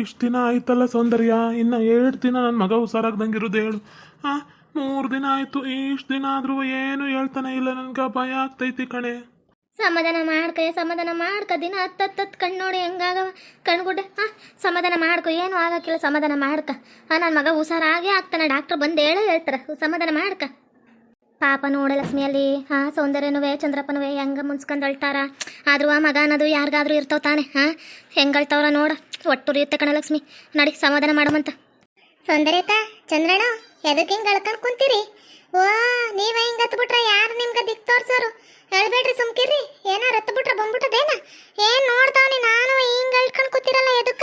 ಇಷ್ಟು ದಿನ ಆಯ್ತಲ್ಲ ಸೌಂದರ್ಯ? ಇನ್ನು ಎರಡು ದಿನ ನನ್ನ ಮಗ ಹುಷಾರಾಗ್ದಂಗೆ ಇರೋದು ಹೇಳು. ಹಾಂ ಮೂರು ದಿನ ಆಯಿತು, ಇಷ್ಟು ದಿನ ಆದರೂ ಏನು ಹೇಳ್ತಾನೆ ಇಲ್ಲ ನನ್ಗೆ, ಭಯ ಆಗ್ತೈತಿ ಕಣೆ. ಸಮಾಧಾನ ಮಾಡ್ಕ ಸಮಾಧಾನ ಮಾಡ್ಕ, ದಿನ ಹತ್ತ ಕಣ್ ಹತ್ತು ಕಣ್ಣು ನೋಡಿ ಹೆಂಗಾಗ ಕಣ್ಗುಡ್ಡೆ ಹಾಂ ಸಮಾಧಾನ ಮಾಡ್ಕೊ, ಏನು ಆಗಕ್ಕಿಲ್ಲ, ಸಮಾಧಾನ ಮಾಡ್ಕ. ಹಾಂ ನನ್ನ ಮಗ ಹುಷಾರಾಗೇ ಆಗ್ತಾನೆ, ಡಾಕ್ಟರ್ ಬಂದು ಹೇಳೇ ಹೇಳ್ತಾರೆ, ಸಮಾಧಾನ ಮಾಡ್ಕ. ಪಾಪ ನೋಡ ಲಕ್ಷ್ಮಿ ಅಲ್ಲಿ ಹಾ ಸೌಂದರ್ಯನುವೆ ಚಂದ್ರಪ್ಪನುವೆ ಹೆಂಗ ಮುನ್ಸ್ಕೊಂಡು ಅಳ್ತಾರ? ಆದ್ರೂ ಆ ಮಗ ಅನ್ನೋದು ಯಾರಿಗಾದ್ರೂ ಇರ್ತಾವ ತಾನೆ ಹಾ? ಹೆಂಗೆ ಅಳ್ತಾವ್ರ ನೋಡ? ಒಟ್ಟು ಇರುತ್ತೆ ಕಣ ಲಕ್ಷ್ಮಿ. ನಡಿ ಸಮಾಧಾನ ಮಾಡಮಂತ. ಸೌಂದರ್ಯತ ಚಂದ್ರಣ ಎದಕ್ಕೆ ಹಿಂಗೆ ಅಳ್ಕೊಂಡು ಕುಂತೀರಿ? ಓ ನೀವ ಹಿಂಗೆ ಹತ್ಬಿಟ್ರೆ ಯಾರು ನಿಮ್ಗೆ ದಿಕ್ ತೋರ್ಸೋರು? ಹೇಳ್ಬೇಡ್ರಿ ಸುಮ್ಕಿರಿ ಏನಾರ ಹತ್ತು ಬಿಟ್ರೆ ಬಂದ್ಬಿಟ್ಟದೇನ? ಏನ್ ನೋಡ್ತಾವ್ನಿ ನಾನು ಹಿಂಗೆ ಅಳ್ಕೊಂಡು ಕೂತಿರಲ್ಲ ಎದಕ್ಕ?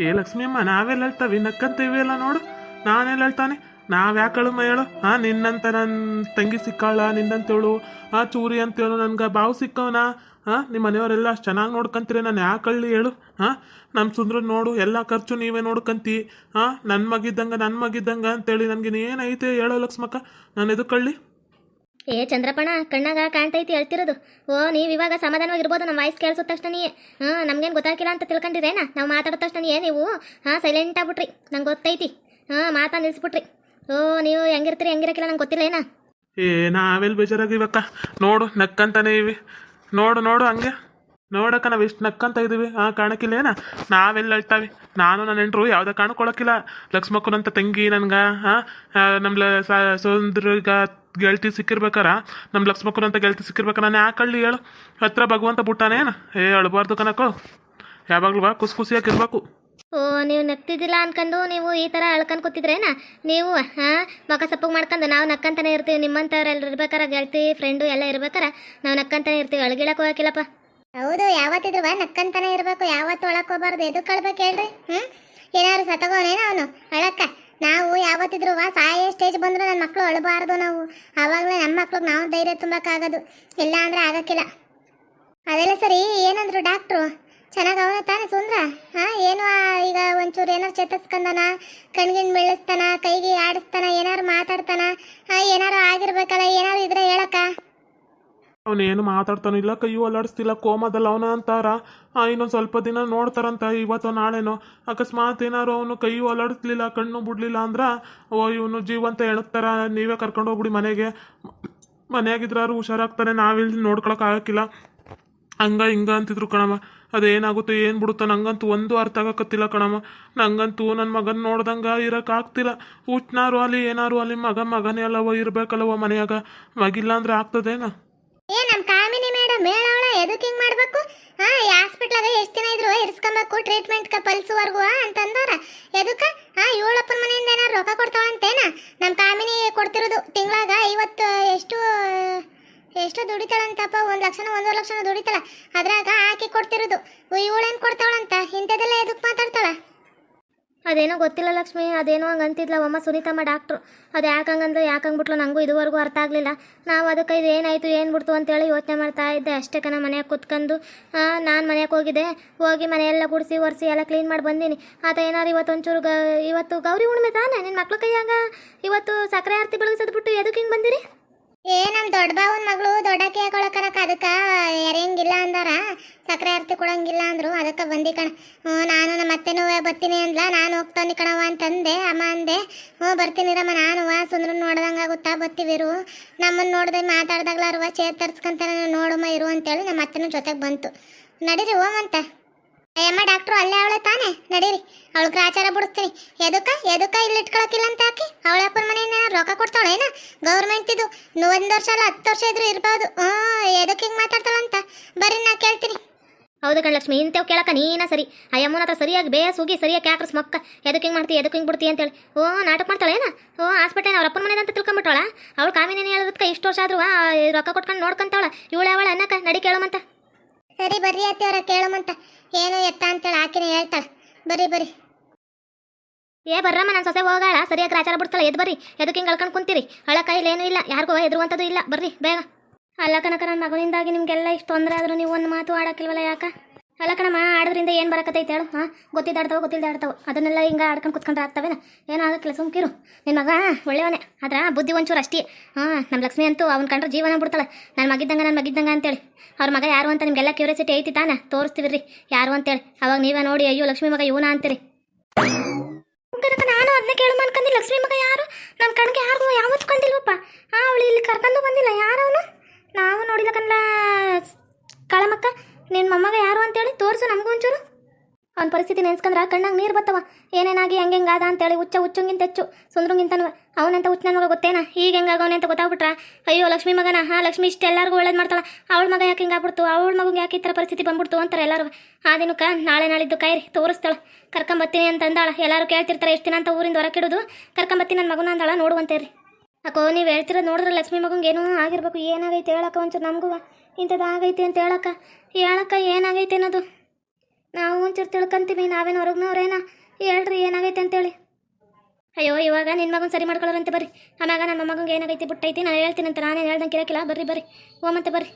ಏ ಲಕ್ಷ್ಮಿ ಅಮ್ಮ ನಾವೆಲ್ಲ ಹೇಳ್ತಾವೆ ನಕ್ಕಂತೀವಿ ಎಲ್ಲ ನೋಡು. ನಾನೆಲ್ಲ ಹೇಳ್ತಾನೆ ನಾವು ಯಾಕೆ ಅಳು ಹೇಳು ಹಾಂ ನಿನ್ನಂತ ನನ್ನ ತಂಗಿ ಸಿಕ್ಕಾಳ, ನಿನ್ನಂತೇಳು. ಆ, ಚೂರಿ ಅಂತೇಳು, ನನ್ಗೆ ಬಾವು ಸಿಕ್ಕವನ? ಹಾಂ ನಿಮ್ಮ ಮನೆಯವರೆಲ್ಲ ಅಷ್ಟು ಚೆನ್ನಾಗಿ ನೋಡ್ಕೊಂತೀರಿ, ನಾನು ಯಾಕೆ ಹಳ್ಳಿ ಹೇಳು? ಹಾಂ ನಮ್ಮ ಸುಂದ್ರ ನೋಡು, ಎಲ್ಲ ಖರ್ಚು ನೀವೇ ನೋಡ್ಕಂತಿ. ಹಾಂ ನನ್ನ ಮಗಿದ್ದಂಗೆ ನನ್ನ ಮಗಿದ್ದಂಗೆ ಅಂತೇಳಿ ನನಗೆ ಏನೈತೆ ಹೇಳೋ ಲಕ್ಷ್ಮಕ್ಕ, ನಾನು ಎದಕ್ಕೆ ಕಳ್ಳಿ ಏ ಚಂದ್ರಪ್ಪಣ ಕಣ್ಣಾಗ ಕಾಣ್ತೈತಿ ಹೇಳ್ತಿರೋದು. ಓ, ನೀವು ಇವಾಗ ಸಮಾಧಾನವಾಗಿರ್ಬೋದು ನಮ್ಮ ವಾಯ್ಸ್ ಕೇಳಿಸಿದ ತಕ್ಷಣ ನೀ ಹಾಂ ನಮ್ಗೇನು ಗೊತ್ತಾಗಿಲ್ಲ ಅಂತ ತಿಳ್ಕೊಂಡಿರೇನಾ? ನಾವು ಮಾತಾಡೋ ತಕ್ಷಣ ನೀವು ಹಾಂ ಸೈಲೆಂಟ್ ಆಗ್ಬಿಟ್ರಿ ನಂಗೆ ಗೊತ್ತೈತಿ. ಹಾಂ ಮಾತಾ ನಿಲ್ಸ್ಬಿಟ್ರಿ. ಓ ನೀವು ಹೆಂಗಿರ್ತೀರಿ, ಹೆಂಗಿರಕ್ಕಿಲ್ಲ, ನಂಗೆ ಗೊತ್ತಿಲ್ಲ, ಏನ? ಏ ನಾವೆಲ್ಲಿ ಬೇಜಾರಾಗಿವಕ್ಕ ನೋಡು, ನಕ್ಕಂತಾನೆ ಇವಿ. ನೋಡು ನೋಡು, ಹಂಗೆ. ನೋಡಕ್ಕ, ನಾವು ಎಷ್ಟು ನಕ್ಕಂತ ಇದೀವಿ. ಆ, ಕಾಣಕ್ಕಿಲ್ಲ, ಏನ? ನಾವೆಲ್ಲ ಅಳ್ತಾವೆ. ನಾನು, ನನ್ನ ಹೆಂಡ್ರು, ಯಾವುದೇ ಕಾಣಕೊಳಕ್ಕಿಲ್ಲ. ಲಕ್ಷ್ಮಕ್ಕನಂತ ತಂಗಿ ನನ್ಗೆ ಹಾಂ ನಮ್ಮ ಸೌಂದ್ರಗ ಗೆಳತಿ ಸಿಕ್ಕಿರ್ಬೇಕಾರ. ನಮ್ಮ ಲಕ್ಷ್ಮಕ್ಕನಂತ ಗೆಳತಿ ಸಿಕ್ಕಿರ್ಬೇಕಾರ ನಾನು ಯಾಕೆ ಹಳ್ಳಿ ಹೇಳು. ಹತ್ರ ಭಗವಂತ ಬುಟ್ಟಾನೇನ ಏ, ಅಳ್ಬಾರ್ದು ಕನಕೋ ಯಾವಾಗ್ಲೂ ಖುಷಿ ಖುಷಿಯಾಗಿರ್ಬೇಕು ಓ, ನೀವು ನಗ್ತಿದ್ದಿಲ್ಲ ಅನ್ಕೊಂಡು ನೀವು ಈ ಥರ ಅಳ್ಕೊಂಡು ಕೂತಿದ್ರೇನ ನೀವು, ಹಾಂ, ಮಕ ಸಪ್ಪಗೆ ಮಾಡ್ಕೊಂಡು ನಾವು ನಕ್ಕಂತಾನೆ ಇರ್ತೀವಿ ನಿಮ್ಮಂಥವ್ರೆಲ್ಲ ಇರ್ಬೇಕಾರ ಗೆಳತಿ ಫ್ರೆಂಡು ಎಲ್ಲ ಇರ್ಬೇಕಾರೆ ನಾವು ನಕ್ಕಂತಾನೆ ಇರ್ತೀವಿ ಅಳಗಿಳಕ್ಕೆ ಹೋಗಕ್ಕಿಲ್ಲಪ್ಪ. ಹೌದು, ಯಾವತ್ತಿದ್ರು ಬಾ, ನಕ್ಕಂತಾನೆ ಇರಬೇಕು, ಯಾವತ್ತು ಒಳಕ್ಕೆ ಹೋಗಬಾರ್ದು ಎದು ಕಳ್ಬೇಕು ಹೇಳ್ರಿ ಹ್ಞೂ ಏನಾದ್ರು ಸತಗೋನೇನ ಅವನು? ಅಳಕ್ಕ, ನಾವು ಯಾವತ್ತಿದ್ರು ಸಾಯೋ ಸ್ಟೇಜ್ ಬಂದ್ರು ನನ್ನ ಮಕ್ಕಳು ಅಳಬಾರ್ದು ನಾವು. ಆವಾಗಲೇ ನಮ್ಮ ಮಕ್ಳಿಗೆ ನಾವು ಧೈರ್ಯ ತುಂಬಕ್ಕಾಗೋದು. ಇಲ್ಲ ಅಂದ್ರೆ ಆಗಕ್ಕಿಲ್ಲ. ಅದೆಲ್ಲ ಸರಿ, ಏನಂದ್ರು ಡಾಕ್ಟ್ರು ಚೆನ್ನಾಗಿ ಅವನ ತಾನೆ ಸುಂದ್ರ? ಹಾ, ಏನು ಈಗ ಒಂಚೂರು ಏನಾರು ಚೇತಸ್ಕೊಂಡನ ಕಣ್ಗಿಣ್ ಬೆಳೆಸ್ತಾನ, ಕೈಗೆ ಆಡಿಸ್ತಾನ, ಏನಾರು ಮಾತಾಡ್ತಾನ, ಹಾ, ಏನಾರು ಆಗಿರ್ಬೇಕಲ್ಲ, ಏನಾರು ಇದ್ರೆ ಹೇಳಕ್ಕ. ಅವನೇನು ಮಾತಾಡ್ತಾನಿಲ್ಲ ಕೈಯೂ ಅಲ್ಲಾಡಿಸ್ತಿಲ್ಲ ಕೋಮದಲ್ಲ ಅವನ ಅಂತಾರ. ಇನ್ನೊಂದು ಸ್ವಲ್ಪ ದಿನ ನೋಡ್ತಾರಂತ ಇವತ್ತು ನಾಳೆನೋ. ಅಕಸ್ಮಾತ್ ಏನಾರು ಅವನು ಕೈಯೂ ಅಲ್ಲಾಡಿಸ್ಲಿಲ್ಲ, ಕಣ್ಣು ಬಿಡ್ಲಿಲ್ಲ ಅಂದ್ರೆ, ಓ, ಇವನು ಜೀವಂತ ಹೇಳುತ್ತಾರ ನೀವೇ ಕರ್ಕೊಂಡು ಹೋಗ್ಬಿಡಿ ಮನೆಗೆ. ಮನೆಯಾಗಿದ್ರಾರು ಹುಷಾರಾಗ್ತಾನೆ ನಾವಿಲ್ಲಿ ನೋಡ್ಕೊಳಕ್ ಆಗಕ್ಕಿಲ್ಲ. ಹಂಗ, ಹಿಂಗ ಅಂತಿದ್ರು ಕಣಮ್ಮ ಅದೇನಾಗುತ್ತೋ ಏನು ಬಿಡುತ್ತೋ ನಂಗಂತೂ ಒಂದು ಅರ್ಥ ಆಗಕತ್ತಿಲ್ಲ ಕಣಮ್ಮ. ನಂಗಂತೂ ನನ್ನ ಮಗನ ನೋಡ್ದಂಗ ಇರಕ್ ಆಗ್ತಿಲ್ಲ. ಹುಟ್ನಾರು ಅಲ್ಲಿ, ಏನಾರು ಅಲ್ಲಿ ಮಗ, ಮಗನೇ ಅಲ್ಲವ, ಇರ್ಬೇಕಲ್ಲವ ಮನೆಯಾಗ. ಮಗಿಲ್ಲ ಅಂದ್ರೆ ಆಗ್ತದೇನ? ಏ ನಮ್ಮ ಕಾಮಿನಿ ಮೇಡಮ್ ಹೇಳವಳ ಎದಕ್ಕೆ ಹಿಂಗೆ ಮಾಡಬೇಕು? ಹಾ ಈ ಹಾಸ್ಪಿಟ್ಲಾಗ ಎಷ್ಟು ದಿನ ಇದ್ರು ಇರಿಸ್ಕೊಬೇಕು ಟ್ರೀಟ್ಮೆಂಟ್ ಪಲ್ಸುವರ್ಗು ಅಂತಂದಾರ. ಎದಕ್ಕೆ? ಹಾ ಇವಳಪ್ಪನ ಮನೆಯಿಂದ ಏನಾರು ರೊಕ್ಕ ಕೊಡ್ತಾವಂತೇನ ನಮ್ಮ ಕಾಮಿನಿ ಕೊಡ್ತಿರೋದು ಎಷ್ಟು ದುಡಿತಾಳಂತಪ್ಪ, ಒಂದು ಲಕ್ಷನ ಒಂದೂವರೆ ಲಕ್ಷನ ದುಡಿತಾಳ. ಅದ್ರಾಗ ಹಾಕಿ ಕೊಡ್ತಿರೋದು ಇವಳೇನು ಕೊಡ್ತಾಳಂತ? ಇಂಥದ್ದೆಲ್ಲ ಎದಕ್ಕೆ ಮಾತಾಡ್ತಾಳ? ಅದೇನೋ ಗೊತ್ತಿಲ್ಲ ಲಕ್ಷ್ಮಿ, ಅದೇನೋ ಹಂಗೆ ಅಂತಿದ್ಲ ಅಮ್ಮ ಸುನೀತಮ್ಮ ಡಾಕ್ಟ್ರು. ಅದು ಯಾಕೆ ಹಂಗಂದ್ರೆ ಯಾಕೆ ಹಂಗ್ಬಿಟ್ಲು ನನಗೂ ಇದುವರೆಗೂ ಅರ್ಥ ಆಗಲಿಲ್ಲ. ನಾವು ಅದಕ್ಕೆ ಇದು ಏನಾಯಿತು, ಏನು ಬಿಡ್ತು ಅಂತೇಳಿ ಯೋಚನೆ ಮಾಡ್ತಾ ಇದ್ದೆ. ಅಷ್ಟೇ ಕಣ ಮನೆಯಾಗ ಕೂತ್ಕೊಂಡು ನಾನು ಮನೆಗೆ ಹೋಗಿದ್ದೆ. ಹೋಗಿ ಮನೆಯೆಲ್ಲ ಗುಡಿಸಿ, ಒರೆಸಿ, ಎಲ್ಲ ಕ್ಲೀನ್ ಮಾಡಿ ಬಂದೀನಿ. ಆತ ಏನಾರು ಇವತ್ತು ಒಂಚೂರು ಗ, ಇವತ್ತು ಗೌರಿ ಹುಣ್ಣಿಮೆ ತಾನೆ? ನಿನ್ನ ಮಕ್ಳು ಕೈಯಾಗ ಇವತ್ತು ಸಕ್ಕರೆ ಆರತಿ ಬೆಳಗಿಸದ್ಬಿಟ್ಟು ಎದಕ್ಕೆ ಹಿಂಗೆ ಬಂದಿರಿ? ಏ ನಮ್ಮ ದೊಡ್ಡ ಬಾವನ ಮಗಳು ದೊಡ್ಡಕ್ಕೆ ಹಾಕೊಳಕನಕ ಅದಕ್ಕೆ ಎರೆಯಂಗಿಲ್ಲ ಅಂದಾರ. ಸಕ್ಕರೆ ಅರ್ತಿ ಕೊಡಂಗಿಲ್ಲ ಅಂದ್ರು. ಅದಕ್ಕೆ ಬಂದಿ ಕಣ. ಹ್ಞೂ, ನಾನು ನಮ್ಮ ಅತ್ತೆನೂ ಬರ್ತೀನಿ ಅಂದ್ಲ. ನಾನು ಹೋಗ್ತಾನೆ ಕಣವ ಅಂತಂದೆ. ಅಮ್ಮ ಅಂದೆ, ಹ್ಞೂ ಬರ್ತೀನಿರಮ್ಮ ನಾನು ವಾ. ಸುಂದ್ರ ನೋಡ್ದಂಗೆ ಆಗುತ್ತಾ? ಬರ್ತೀವಿರು ನಮ್ಮನ್ನು ನೋಡ್ದೆ ಮಾತಾಡ್ದಾಗ್ಲಾರುವ ಚೇರ್ ತರ್ಸ್ಕೊಂತಾನೆ ನೋಡಮ್ಮ ಇರು ಅಂತೇಳಿ ನಮ್ಮ ಅತ್ತೆನೂ ಜೊತೆಗೆ ಬಂತು. ನಡೀರಿ ಓಮಂತ ಅಯ್ಯಮ್ಮ ಡಾಕ್ಟ್ರು ಅಲ್ಲೇ ಅವಳೆ ತಾನೆ ನಡೀರಿ ಅವಳು ಗ್ರಾಚಾರ ಬಿಡಿಸ್ತೀನಿ. ಎದಕ್ಕ ಎದಕ್ಕ ಇಲ್ಲಿ ಇಟ್ಕೊಳಕಿಲ್ಲ ಅಂತ ಹಾಕಿ ಅವಳ ಅಪ್ಪನ ಮನೆಯಿಂದ ರೊಕ್ಕ ಕೊಡ್ತಾಳೆ ಏನ? ಗೌರ್ಮೆಂಟ್ ಇದು ಒಂದು ವರ್ಷ ಅಲ್ಲ ಹತ್ತು ವರ್ಷ ಇದ್ರು ಇರ್ಬೋದು. ಹ್ಞೂ ಎದಕ್ಕೆ ಹಿಂಗೆ ಮಾತಾಡ್ತಾಳಂತ ಬರ್ರಿ ನಾ ಕೇಳ್ತೀನಿ. ಹೌದು ಕಣ್ಲಕ್ಷ್ಮಿ ಇಂಥವು ಕೇಳಕ ನೀನ ಸರಿ. ಅಯ್ಯಮ್ಮನ ಹತ್ರ ಸರಿಯಾಗಿ ಬೇಯ ಸುಗಿ ಸರಿಯಾಗಿ ಕ್ಯಾಕ್ರಸ್ ಮಕ್ಕ. ಎದಕ್ಕೆ ಹಿಂಗೆ ಮಾಡ್ತೀವಿ ಎದಕ್ಕೆ ಹಿಂಗೆ ಬಿಡ್ತೀವಿ ಅಂತೇಳಿ. ಓ ನಾಟಕ ಮಾಡ್ತಾಳೆ ಏನ? ಓ ಹಾಸ್ಪಿಟಲ್ ಅವ್ರ ಅಪ್ಪನ ಮನೆದಂತ ತಿಳ್ಕೊಂಬಿಟ್ಟಾಳ? ಅವಳು ಕಾಮಿನೇನು ಹೇಳೋದಕ್ಕೆ ಇಷ್ಟು ವರ್ಷ ಆದ್ರೂ ರೊಕ್ಕ ಕೊಟ್ಕೊಂಡು ನೋಡ್ಕೊಂತಾಳ. ಇವಳು ಅವಳ ಅನ್ನಕ ನಡಿ ಕೇಳಮಂತ. ಸರಿ ಬರ್ರಿ ಅತ್ತಿಯವರ ಕೇಳಮಂತ. ಏನು ಎತ್ತ ಅಂತೇಳಿ ಆಕಿನ ಹೇಳ್ತಾಳೆ. ಬರ್ರಿ ಬರ್ರಿ. ಏ, ಬರ್ರಮ್ಮ ನನ್ನ ಸೊಸೆ ಹೋಗಾಳ. ಸರಿಯಾಗಿ ಆಚಾರ ಬಿಡ್ತಾಳೆ ಎದ್ ಬರ್ರಿ. ಎದಕ್ಕೆ ಹಿಂಗೆ ಅಳ್ಕೊಂಡು ಕುಂತೀರಿ? ಅಳ ಕೈಲಿ ಏನೂ ಇಲ್ಲ. ಯಾರಿಗೂ ಹೆದರುವಂಥದ್ದು ಇಲ್ಲ. ಬರ್ರಿ, ಬೇಗ. ಅಲ್ಲ ಕನಕ ನನ್ನ ಮಗನಿಂದಾಗಿ ನಿಮಗೆಲ್ಲ ಇಷ್ಟು ತೊಂದರೆ ಆದರೂ ನೀವು ಒಂದು ಮಾತು ಆಡೋಕ್ಕಿಲ್ವಲ್ಲ ಯಾಕ? ಅಲ್ಲ ಕಣಮ್ಮ, ಆಡೋದ್ರಿಂದ ಏನು ಬರಕತ್ತೈತೆ ಹೇಳು, ಹಾಂ? ಗೊತ್ತಿದ್ದಾಡ್ತಾವ ಆಡ್ತಾವೆ ಅದನ್ನೆಲ್ಲ ಹಿಂಗೆ ಆಡ್ಕೊಂಡು ಕುತ್ಕೊಂಡ್ರೆ ಆಗ್ತವೇನ? ಕೆಲಸ ಸುಮ್ಕಿರು. ನಿನ್ನ ಮಗ ಒಳ್ಳೆಯವನೇ, ಆದ್ರೆ ಬುದ್ಧಿ ಒಂಚೂರು ಅಷ್ಟೇ. ಹಾಂ ನಮ್ಮ ಲಕ್ಷ್ಮಿ ಅಂತೂ ಅವ್ನು ಕಂಡ್ರೆ ಜೀವನ ಬಿಡ್ತಾಳೆ. ನನ್ನ ಮಗಿದ್ದಂಗೆ ನನ್ನ ಮಗಿದ್ದಂಗೆ ಅಂತೇಳಿ. ಅವ್ರ ಮಗ ಯಾರು ಅಂತ ನಿಮಗೆಲ್ಲ ಕ್ಯೂರಿಯಾಸಿಟಿ ಐತಿ ತಾನೆ? ತೋರಿಸ್ತೀವಿ ಯಾರು ಅಂತೇಳಿ. ಅವಾಗ ನೀವೇ ನೋಡಿ, ಅಯ್ಯೋ, ಲಕ್ಷ್ಮಿ ಮಗ ಇವನ ಅಂತೀರಿ. ನಾನು ಅದನ್ನೇ ಕೇಳು ಅನ್ಕಂದಿ ಲಕ್ಷ್ಮಿ ಮಗ ಯಾರು? ನನ್ನ ಕಣ್ಗೆ ಯಾರು ಯಾವತ್ತು ಕಂಡಿಲ್ವಪ್ಪ. ಹಾಂ ಅವಳು ಇಲ್ಲಿ ಕರ್ಕೊಂಡು ಬಂದಿಲ್ಲ. ಯಾರವನು? ನಾವು ನೋಡಿಲ್ಲ ಕಣ್ಣ ಕಳಮಕ್ಕ. ನಿನ್ನ ಮೊಮ್ಮಗ ಯಾರು ಅಂತೇಳಿ ತೋರಿಸು ನಮಗೂ ಒಂಚೂರು. ಅವ್ನ ಪರಿಸ್ಥಿತಿ ನೆನ್ಸ್ಕಂದ್ರೆ ಕಣ್ಣಾಗ ನೀರು ಬರ್ತವ ಏನೇನಾಗಿ ಹೆಂಗೆ ಹೆಂಗಾದ ಅಂತೇಳಿ ಹುಚ್ಚ ಹುಚ್ಚಂಗಿಂತ ಹೆಚ್ಚು. ಸುಂದ್ರಂಗಿಂತನೂ ಅವನಂತ ಹುಚ್ಚ ನನ್ನ ಮಗ ಗೊತ್ತೇನ ಈಗ ಹೆಂಗಾಗವನೆ ಅಂತ ಗೊತ್ತಾಗ್ಬಿಟ್ರ? ಅಯ್ಯೋ ಲಕ್ಷ್ಮಿ ಮಗನ ಹಾ ಲಕ್ಷ್ಮಿ ಇಷ್ಟ ಎಲ್ಲರಿಗೂ ಒಳ್ಳೇದು ಮಾಡ್ತಾಳ. ಅವಳ ಮಗ ಯಾಕೆ ಹಿಂಗಾಗ್ಬಿಡ್ತು ಅವಳ ಮಗುಗೆ ಯಾಕೆ ಈ ಥರ ಪರಿಸ್ಥಿತಿ ಬಂದ್ಬಿಡ್ತು ಅಂತಾರೆ ಎಲ್ಲರೂ. ಆ ದಿನಕ್ಕೆ ನಾಳೆ ನಾಳಿದ್ದು ಕೈರಿ ತೋರಿಸ್ತಾಳೆ. ಕರ್ಕೊಂಬತ್ತೀನಿ ಅಂತ ಅಂದಾಳ ಎಲ್ಲರೂ ಕೇಳ್ತಿರ್ತಾರೆ ಎಷ್ಟು ದಿನ ಅಂತ ಊರಿಂದ ಹೊರಕಿಡೋದು ಕರ್ಕೊಂಬತ್ತೀನಿ ನನ್ನ ಮಗನ ಅಂದಾಳ ನೋಡುವಂತೇರಿ. ಅಕೋ, ನೀವು ಹೇಳ್ತಿರೋದು ನೋಡಿದ್ರೆ ಲಕ್ಷ್ಮಿ ಮಗಂಗೆ ಏನೂ ಆಗಿರ್ಬೇಕು. ಏನಾಗೈತೆ ಹೇಳಕ್ಕ ಒಂಚೂರು ನಮಗೂ. ಇಂಥದ್ದು ಆಗೈತಿ ಅಂತ ಹೇಳಕ್ಕ. ಹೇಳಕ್ಕ ಏನಾಗೈತೆ ಅನ್ನೋದು? ನಾವು ಒಂಚೂರು ತಿಳ್ಕೊಂತೀವಿ, ನಾವೇನು ಹೊರಗ್ನವ್ರೇನ? ಹೇಳ್ರಿ ಏನಾಗೈತೆ ಅಂತೇಳಿ. ಅಯ್ಯೋ, ಇವಾಗ ನಿನ್ನ ಮಗನ ಸರಿ ಮಾಡ್ಕೊಳ್ಳೋರಂತೆ ಬರ್ರಿ. ಆಮ್ಯಾಗ ನನ್ನ ಮಗಂಗೆ ಏನಾಗೈತಿ ಬಿಟ್ಟೈತಿ, ನಾನು ಹೇಳ್ತೀನಿ ಅಂತ ನಾನೇನು ಹೇಳ್ದಂಗೆ ಕಿರಕಿಲ್ಲ ಬರ್ರಿ ಬರ್ರಿ. ಓಮಂತೆ ಬರ್ರಿ.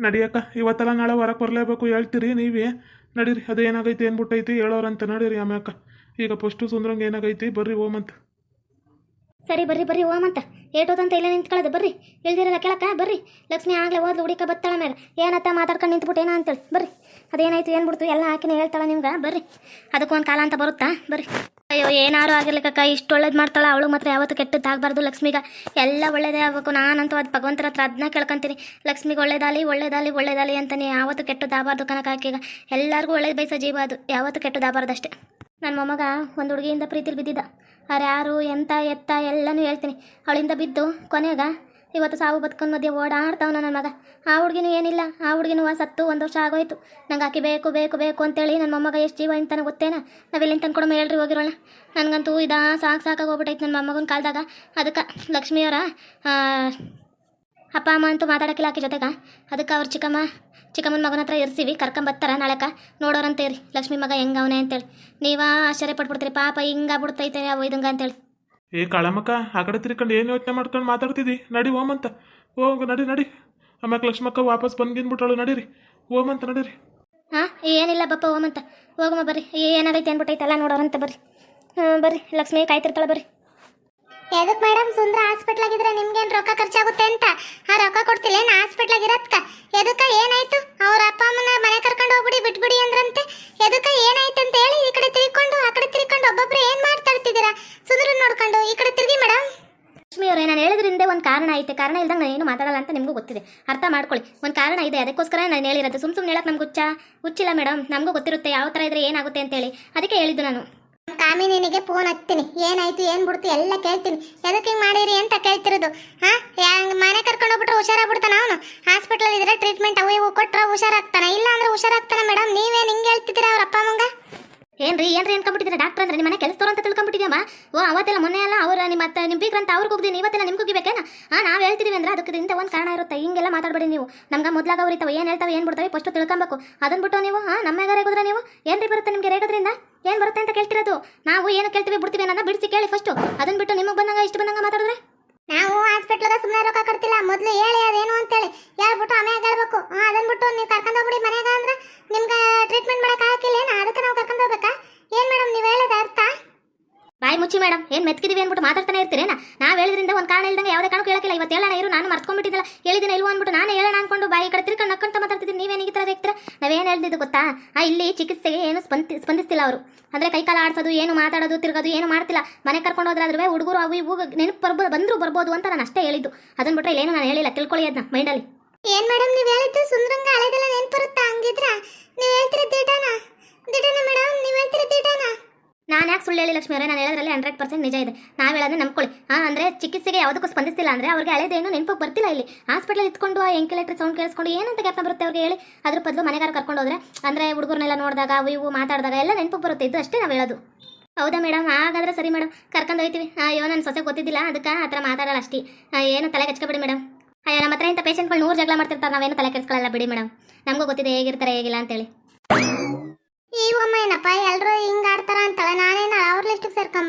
ನಡಿಯಕ್ಕ, ಇವತ್ತೆಲ್ಲ ನಾಳೆ ಹೊರಗೆ ಬರಲೇಬೇಕು ಹೇಳ್ತೀರಿ ನೀವೇ? ನಡೀರಿ ಅದು ಏನಾಗೈತಿ ಏನ್ಬಿಟ್ಟೈತಿ ಹೇಳೋರಂತ, ನಡೀರಿ ಆಮ್ಯಾಕ. ಈಗ ಫಸ್ಟು ಸುಂದ್ರಂಗೆ ಏನಾಗೈತಿ, ಬರ್ರಿ ಓಮಂತ ಸರಿ, ಬರ್ರಿ ಬರ್ರಿ ಓಮಂತ ಏಟೋದಂತ ಇಲ್ಲೇ ನಿಂತ್ಕೊಳ್ಳೋದು. ಬರ್ರಿ. ಇಳ್ದಿರಲ್ಲ ಕೇಳಕ್ಕ, ಬರ್ರಿ. ಲಕ್ಷ್ಮಿ ಆಗ್ಲೇ ಓದ್ಲು ಹುಡುಕ ಬತ್ತಾಳ ಮೇಲೆ ಏನತ್ತ ಮಾತಾಡ್ಕೊಂಡು ನಿಂತ್ಬಿಟ್ಟು ಏನೋ ಅಂತೇಳಿ. ಬರ್ರಿ. ಅದೇನಾಯ್ತು, ಏನು ಬಿಡ್ತು? ಎಲ್ಲ ಹಾಕಿನ ಹೇಳ್ತಾಳ ನಿಮ್ಗೆ. ಬರ್ರಿ. ಅದಕ್ಕೆ ಒಂದು ಕಾಲ ಅಂತ ಬರುತ್ತಾ? ಬರ್ರಿ. ಅಯ್ಯೋ, ಏನಾರು ಆಗಿರ್ಲಿಕ್ಕಕ್ಕ ಇಷ್ಟು ಒಳ್ಳೇದು ಮಾಡ್ತಾಳೆ. ಅವಳು ಮಾತ್ರ ಯಾವತ್ತು ಕೆಟ್ಟದ್ದು ಆಗಬಾರ್ದು ಲಕ್ಷ್ಮಿಗ. ಎಲ್ಲ ಒಳ್ಳೇದೇ ಆಗಬೇಕು. ನಾನಂತೂ ಅದು ಭಗವಂತರ ಹತ್ರ ಅದನ್ನ ಕೇಳ್ಕೊಂತೀನಿ. ಲಕ್ಷ್ಮಿಗೆ ಒಳ್ಳೇದಾಲಿ ಒಳ್ಳೇದಾಲಿ ಒಳ್ಳೇದಾಲಿ ಅಂತಾನೆ ಯಾವತ್ತು ಕೆಟ್ಟದ್ದು ಆಗಬಾರ್ದು ಕನಕ ಆಕಿಗ. ಎಲ್ಲರಿಗೂ ಒಳ್ಳೇದು ಬಯಸೋ ಜೀವ ಅದು. ಯಾವತ್ತು ಕೆಟ್ಟದ್ದು ಆಗಬಾರ್ದು ಅಷ್ಟೇ ನನ್ನ ಮೊಮ್ಮಗ ಒಂದು ಹುಡುಗಿಯಿಂದ ಪ್ರೀತಿಲಿ ಬಿದ್ದಿದ್ದ. ಅವ್ರು ಯಾರು, ಎಂತ, ಎತ್ತ, ಎಲ್ಲನೂ ಹೇಳ್ತೀನಿ. ಅವಳಿಂದ ಬಿದ್ದು ಕೊನೆಗ ಇವತ್ತು ಸಾವು ಬದುಕೊಂಡು ಮಧ್ಯೆ ಓಡಾಡ್ತಾವನು ನನ್ನ ಮಗ. ಆ ಹುಡುಗಿನೂ ಏನಿಲ್ಲ, ಆ ಹುಡುಗಿನೂ ಸತ್ತು ಒಂದು ವರ್ಷ ಆಗೋಯ್ತು. ನಂಗೆ ಆಕೆ ಬೇಕು ಬೇಕು ಬೇಕು ಅಂತೇಳಿ ನನ್ನ ಮೊಮ್ಮಗ ಎಷ್ಟು ಜೀವ ಇಂತಾನೆ ಗೊತ್ತೇನ? ನಾವೆಲ್ಲಿಂದ ತಂದ್ಕೊಡಮ್ಮ ಹೇಳ್ರಿ ಹೋಗಿರೋಣ. ನನಗಂತೂ ಇದಾ ಸಾಕು ಸಾಕಾಗಿ ಹೋಗ್ಬಿಟ್ಟೈತೆ ನನ್ನ ಮೊಮ್ಮಗನ ಕಾಲದಾಗ. ಅದಕ್ಕೆ ಲಕ್ಷ್ಮಿಯವರ ಅಪ್ಪ ಅಮ್ಮ ಅಂತೂ ಮಾತಾಡೋಕ್ಕಿಲ್ಲ ಆಕಿ ಜೊತೆಗೆ. ಅದಕ್ಕೆ ಅವ್ರ ಚಿಕ್ಕಮ್ಮ ಚಿಕ್ಕಮ್ಮನ ಮಗನ ಹತ್ರ ಇರ್ಸಿವಿ ಕರ್ಕೊಂಬತ್ತಾರ ನಾಳೆಕ. ನೋಡೋರಂತೇರಿ ಲಕ್ಷ್ಮಿ ಮಗ ಹೆಂಗವನೆ ಅಂತೇಳಿ. ನೀವಾ ಆಶ್ಚರ್ಯ ಪಟ್ಬಿಡ್ತೀರಿ ಪಾಪ ಹಿಂಗಾಗ್ಬಿಡ್ತೈತೆ ಅವು ಇದಂಗ ಅಂತೇಳಿ. ಏ ಕಾಳಮ್ಮಕ್ಕ ಆ ಕಡೆ ತಿರ್ಕೊಂಡು ಏನು ಯೋಚನೆ ಮಾಡ್ಕೊಂಡು ಮಾತಾಡ್ತಿದ್ದಿ ನಡಿ ಓಮಂತ. ಹೋಗು ನಡಿ ನಡಿ. ಆಮ್ಯಾಕ ಲಕ್ಷ್ಮಕ್ಕ ವಾಪಸ್ ಬಂದ್ಗಿನ್ಬಿಟ್ಟಾಳು ನಡೀರಿ. ಓಮಂತ ನಡೀರಿ. ಹಾಂ ಏನಿಲ್ಲ ಬಪ್ಪ ಓಮಂತ. ಹೋಗಮ್ಮ ಬರ್ರಿ. ಏನಾಗೈತೆ ಅನ್ಬಿಟ್ಟೈತಲ್ಲ ನೋಡೋರಂತ ಬರ್ರಿ. ಹ್ಞೂ ಬರ್ರಿ. ಲಕ್ಷ್ಮಿ ಕಾಯ್ತಿರ್ತಾಳೆ ಬರ್ರಿ. ಎದಕ್ ಮೇಡಮ್ ಸುಂದ್ರ ಹಾಸ್ಪಿಟ್ಲಾಗಿದ್ರೆ ನಿಮ್ಗೇನು ರೊಕ್ಕ ಖರ್ಚಾಗುತ್ತೆ ಅಂತ? ಕೊಡ್ತಿಲ್ಲ ಏನ್ ಹಾಸ್ಪಿಟ್ಲಾಗ ಇರತ್ಕ ಎದಕ್ಕ ಏನಾಯ್ತು? ಅವ್ರ ಅಪ್ಪ ಅಮ್ಮನ ಮನೆ ಕರ್ಕೊಂಡು ಹೋಗ್ಬಿಡಿ, ಬಿಟ್ಬಿಡಿ ಅಂದ್ರಂತೆ. ಎದಕ್ಕ ಏನಾಯ್ತು ಅಂತ ಹೇಳಿ ಈ ಕಡೆ ತಿರ್ಕೊಂಡು ಆ ಕಡೆ ತಿರ್ಕೊಂಡು ಒಬ್ಬೊಬ್ರು ಏನ್ ಮಾಡ್ತಾ ಇರ್ತಿದ್ದೀರಾ? ಸುಂದ್ರ ನೋಡ್ಕೊಂಡು ಈ ಕಡೆ ತಿರ್ಗಿ ಮೇಡಮ್ ಲಕ್ಷ್ಮಿ ಅವರೇ, ನಾನು ಹೇಳಿದ್ರಿಂದ ಒಂದು ಕಾರಣ ಐತೆ. ಕಾರಣ ಇಲ್ದಂಗೆ ನಾನು ಏನು ಮಾತಾಡಲ್ಲ ಅಂತ ನಿಮಗೂ ಗೊತ್ತಿದೆ. ಅರ್ಥ ಮಾಡ್ಕೊಳ್ಳಿ. ಒಂದು ಕಾರಣ ಇದೆ. ಅದಕ್ಕೋಸ್ಕರ ನಾನು ಹೇಳಿರೋದು. ಸುಮ್ ಸುಮ್ಮನೆ ಹೇಳಕ್ಕೆ ನಮ್ಗೆ ಹುಚ್ಚ ಹುಚ್ಚಿಲ್ಲ ಮೇಡಮ್ ನಮಗೂ ಗೊತ್ತಿರುತ್ತೆ. ಯಾವ ಥರ ಇದ್ರೆ ಏನಾಗುತ್ತೆ ಅಂತೇಳಿ ಅದಕ್ಕೆ ಹೇಳಿದ್ದು ನಾನು. ಕಾಮಿನಿಗೆ ಫೋನ್ ಹಾಕ್ತೀನಿ ಏನಾಯ್ತು, ಏನ್ ಬಿಡ್ತು, ಎಲ್ಲ ಕೇಳ್ತೀನಿ. ಎದಕ್ಕೆ ಹಿಂಗ್ ಮಾಡಿರಿ ಅಂತ ಕೇಳ್ತಿರೋದು? ಹಾ? ಮನೆ ಕರ್ಕೊಂಡು ಹೋಗ್ಬಿಟ್ರೆ ಹುಷಾರಾಗ್ಬಿಡ್ತಾನ ಅವನು? ಹಾಸ್ಪಿಟಲ್ ಇದ್ರೆ ಟ್ರೀಟ್ಮೆಂಟ್ ಅವು ಇವು ಕೊಟ್ರೆ ಹುಷಾರಾಗ್ತಾನ? ಇಲ್ಲ ಅಂದ್ರೆ ಹುಷಾರಾಗ್ತಾನ ಮೇಡಮ್ ನೀವೇನ್ ಹಿಂಗೆ ಅಮ್ಮಂಗ ಏನ್ರಿ ಏನ್ರಿ ಅನ್ಕೊಂಡ್ಬಿಟ್ಟಿದ್ರೆ? ಡಾಕ್ಟರ್ ಅಂದ್ರೆ ನಿಮ್ಮ ಮನೆ ಕೆಲಸದವ್ರು ಅಂತ ತಿಳ್ಕೊಂಡ್ಬಿಟ್ಟಿದ್ಯಮ್ಮ. ಓ, ಅವತ್ತೆಲ್ಲ ಮೊನ್ನೆ ಎಲ್ಲ ಅವ್ರ ನಿಮ್ಮ ಮತ್ತೆ ನಿಮ್ಮ ಬೀಗ್ರಂತ ಅವ್ರಿಗೆ ಹೋಗ್ದೀನಿ, ಇವತ್ತೆಲ್ಲ ನಿಮ್ಗೆ ಹೋಗಿಬೇಕೇನ ಆ, ನಾವು ಹೇಳ್ತಿದೀವಿ ಅಂದ್ರೆ ಅದಕ್ಕೆ ಇಂಥ ಒಂದು ಕಾರಣ ಇರುತ್ತೆ. ಹಿಂಗೆಲ್ಲ ಮಾತಾಡಬೇಡಿ ನೀವು. ನಮ್ಗೆ ಮೊದ್ಲಾಗ ಅವ್ರಿತಾವೆ ಏನು ಹೇಳ್ತಾವೆ, ಏನು ಬಿಡ್ತಾವೆ, ಫಸ್ಟ್ ತಿಳ್ಕೊಬೇಕು. ಅದನ್ನ ಬಿಟ್ಟು ನೀವು ಹಾಂ ನಮ್ಮ ರೇಗಿದ್ರೆ ನೀವು? ಏನ್ರಿ ಬರುತ್ತೆ ನಿಮಗೆ ರೇಗೋದ್ರಿಂದ? ಏನು ಬರುತ್ತೆ ಅಂತ ಕೇಳ್ತಿರೋದು? ನಾವು ಏನು ಕೇಳ್ತೀವಿ ಬಿಡ್ತೀವಿ ಅನ್ನೋದನ್ನ ಬಿಡಿಸಿ ಕೇಳಿ ಫಸ್ಟು ಅದನ್ನ ಬಿಟ್ಟು ನಿಮಗೆ ಬಂದಂಗ, ಇಷ್ಟು ಬಂದಂಗ ಮಾತಾಡಿದ್ರೆ? ನಾವು ಹಾಸ್ಪಿಟ್ಲಾಗ ಸುಮ್ಮನೆ ರೊಕ್ಕ ಕಟ್ತಿಲ್ಲ ಮೊದಲು ಹೇಳಿ, ಅದೇನು ಅಂತೇಳಿ. ಹೇಳ್ಬಿಟ್ಟು ಆಮೇಲೆ ಹೇಳ್ಬೇಕು. ಆ ಅದನ್ನ ಬಿಟ್ಟು ನೀವು ಕರ್ಕೊಂಡು ಹೋಗ್ಬಿಡಿ ಮನೆಗ ಅಂದ್ರೆ ನಿಮ್ಗೆ ಟ್ರೀಟ್ಮೆಂಟ್ ಮಾಡಕ್ ಹಾಕಿಲ್ಲ ಏನು? ಅದಕ್ಕೆ ನಾವು ಕರ್ಕೊಂಡು ಹೋಗ್ಬೇಕಾ? ಏನ್ ಮೇಡಮ್ ನೀವು ಹೇಳಿದ ಅರ್ಥ? ಬಾಯಿ ಮುಚ್ಚಿ ಮೇಡಮ್ ಏನು ಮೆತ್ಕಿದೀವಿ ಅಂದ್ಬಿಟ್ಟು ಮಾತಾಡ್ತಾನೆ ಇರ್ತೀರೇನ ನಾವು ಹೇಳಿದ್ರಿಂದ ಒಂದು ಕಾರಣ ಇಲ್ದಂಗೆ ಯಾವುದೇ ಕಾರಣಕ್ಕೂ ಹೇಳಕ್ಕಿಲ್ಲ. ಇವತ್ತು ಹೇಳೋಣ ಇರು, ನಾನು ಮರ್ತ್ಕೊಂಡ್ಬಿಟ್ಟಿದ್ದಲ್ಲ. ಹೇಳಿದ್ದೀನಿ ಇಲ್ವ ಅಂದ್ಬಿಟ್ಟು ನಾನು ಹೇಳೋಣ ಅನ್ಕೊಂಡು ಬಾಯಿ ಕಡೆ ತಿರ್ಕೊಂಡು ನಕ್ಕಂತ ಮಾತಾಡ್ತಿದ್ದೀನಿ. ನೀವೇನಿಗೆ ಥರ ಹೇಳ್ದಿದ್ದು ಗೊತ್ತಾ? ಇಲ್ಲಿ ಚಿಕಿತ್ಸೆಗೆ ಏನು ಸ್ಪಂದಿ, ಸ್ಪಂದಿಸ್ತಿಲ್ಲ ಅವರು. ಅಂದರೆ ಕೈಕಾಲ ಆಡಿಸೋದು, ಏನು ಮಾತಾಡೋದು, ತಿರ್ಗೋದು, ಏನು ಮಾಡ್ತಿಲ್ಲ. ಮನೆ ಕರ್ಕೊಂಡು ಹೋದ್ರಾದ್ರೆ ಹುಡುಗರು ಅವು ಇವು ನೆನಪು ಬರ್ಬೋದು ಬಂದರೂ ಬರ್ಬೋದು ಅಂತ ನಾನು ಅಷ್ಟೇ ಹೇಳಿದ್ದು. ಅದನ್ನ ಬಿಟ್ಟರೆ ಇಲ್ಲೇನು ನಾನು ಹೇಳಿಲ್ಲ. ತಿಳ್ಕೊಳ್ಳಿ ಅದನ್ನ ಮೈಂಡಲ್ಲಿ ಏನ್ ಮೇಡಮ್ ನೀವು ಹೇಳಿದ್ದು? ಸುಂದರಂಗ ಹಳೆದೆಲ್ಲ ನೆನಪಿರುತ್ತಾ ಹಂಗಿದ್ರ? ನೀವು ಹೇಳ್ತಿರ ದಿಟಾನ ದಿಟಾನ ಮೇಡಮ್ ನೀವು ಹೇಳ್ತಿರ ದಿಟಾನ ನಾನು ಯಾಕೆ ಸುಳ್ಳು ಹೇಳಿ ಲಕ್ಷ್ಮಿ ಅವರೇ? ನಾನು ಹೇಳೋದ್ರಲ್ಲಿ ಹಂಡ್ರೆಡ್ ಪರ್ಸೆಂಟ್ ನಿಜ ಇದೆ. ನಾವು ಹೇಳೋದನ್ನ ನಂಬ್ಕೊಳ್ಳಿ. ಹಾಂ ಅಂದರೆ ಚಿಕಿತ್ಸೆಗೆ ಯಾವುದಕ್ಕೂ ಸ್ಪಂದಿಸಿಲ್ಲ ಅಂದರೆ ಅವ್ರಿಗೆ ಹಳೆದೇನು ನೆನಪು ಬರ್ತಿಲ್ಲ ಇಲ್ಲಿ. ಹಾಸ್ಪಿಟಲ್ ಇತ್ಕೊಂಡು ಆ ಎಂಕಿಲೆಟ್ರಿ ಸೌಂಡ್ ಕೇಳಿಸ್ಕೊಂಡು ಏನಂತ ಜ್ಞಾಪನ ಬರುತ್ತೆ ಅವ್ರಿಗೆ ಹೇಳಿ? ಅದ್ರ ಬದಲು ಮನೆಗಾರ ಕರ್ಕೊಂಡು ಹೋದ್ರೆ, ಅಂದರೆ ಹುಡುಗರನ್ನೆಲ್ಲ ನೋಡಿದಾಗ, ಅವು ಇವು ಮಾತಾಡಿದಾಗ ಎಲ್ಲ ನೆನಪು ಬರುತ್ತೆ. ಇದು ಅಷ್ಟೇ ನಾವು ಹೇಳೋದು. ಹೌದಾ ಮೇಡಮ್ ಹಾಗಾದ್ರೆ ಸರಿ ಮೇಡಮ್ ಕರ್ಕೊಂಡು ಹೋಯ್ತೀವಿ. ಅಯ್ಯೋ ನನ್ನ ಸೊಸೆ ಗೊತ್ತಿದ್ದಿಲ್ಲ. ಅದಕ್ಕೆ ಆ ಥರ ಮಾತಾಡಲ್ಲ ಅಷ್ಟೇ. ಏನು ತಲೆ ಕೆಚ್ಕೊಬಿಡಿ ಮೇಡಮ್ ಅಯ್ಯೋ, ನಮ್ಮ ಹತ್ರ ಇಂಥ ಪೇಷಂಟ್ಗಳು ನೂರು ಜಗಳ ಮಾಡ್ತಿರ್ತಾರೆ. ನಾವೇನು ತಲೆ ಕೆಡಿಸ್ಕೊಳ್ಳಲ್ಲ ಬಿಡಿ ಮೇಡಮ್ ನಮಗೂ ಗೊತ್ತಿದೆ ಹೇಗಿರ್ತಾರೆ, ಹೇಗಿಲ್ಲ ಅಂತೇಳಿ. ಈ ಅಮ್ಮ, ಏನಪ್ಪ? ಎಲ್ಲರೂ ಹಿಂಗ್ ಆಡ್ತಾರ?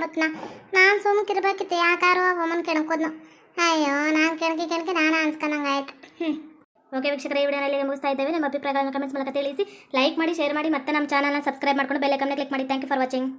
ಲಿಸ್ಟಿಗೆ ನಾನು ಸುಮ್ಕಿರ್ಬೇಕಿತ್ತು ಯಾಕಾರು ಒಮ್ಮನ್ ಕೆಣಕೋದ್ನು ಅಯ್ಯೋ, ನಾನು ಕೆಣಕಿ ಕೆಣಕಿ ನಾನು ಅನ್ಸ್ಕೊಂಡಂಗೆ ಆಯ್ತು ಓಕೆ ವೀಕ್ಷಕರ, ಈ ವಿಡಿಯೋನಲ್ಲಿ ಮುಗಿಸ್ತಾ ಇದ್ದೇವೆ. ನಿಮ್ಮ ಅಭಿಪ್ರಾಯಗಳನ್ನು ಕಮೆಂಟ್ಸ್ ಮೂಲಕ ತಿಳಿಸಿ. ಲೈಕ್ ಮಾಡಿ ಶೇರ್ ಮಾಡಿ, ಮತ್ತೆ ನಮ್ಮ ಚಾನಲ್ನ ಸಬ್ಸ್ಕ್ರೈಬ್ ಮಾಡ್ಕೊಂಡು ಬೆಲ್ ಐಕನ್ನ ಕ್ಲಿಕ್ ಮಾಡಿ. Thank you for watching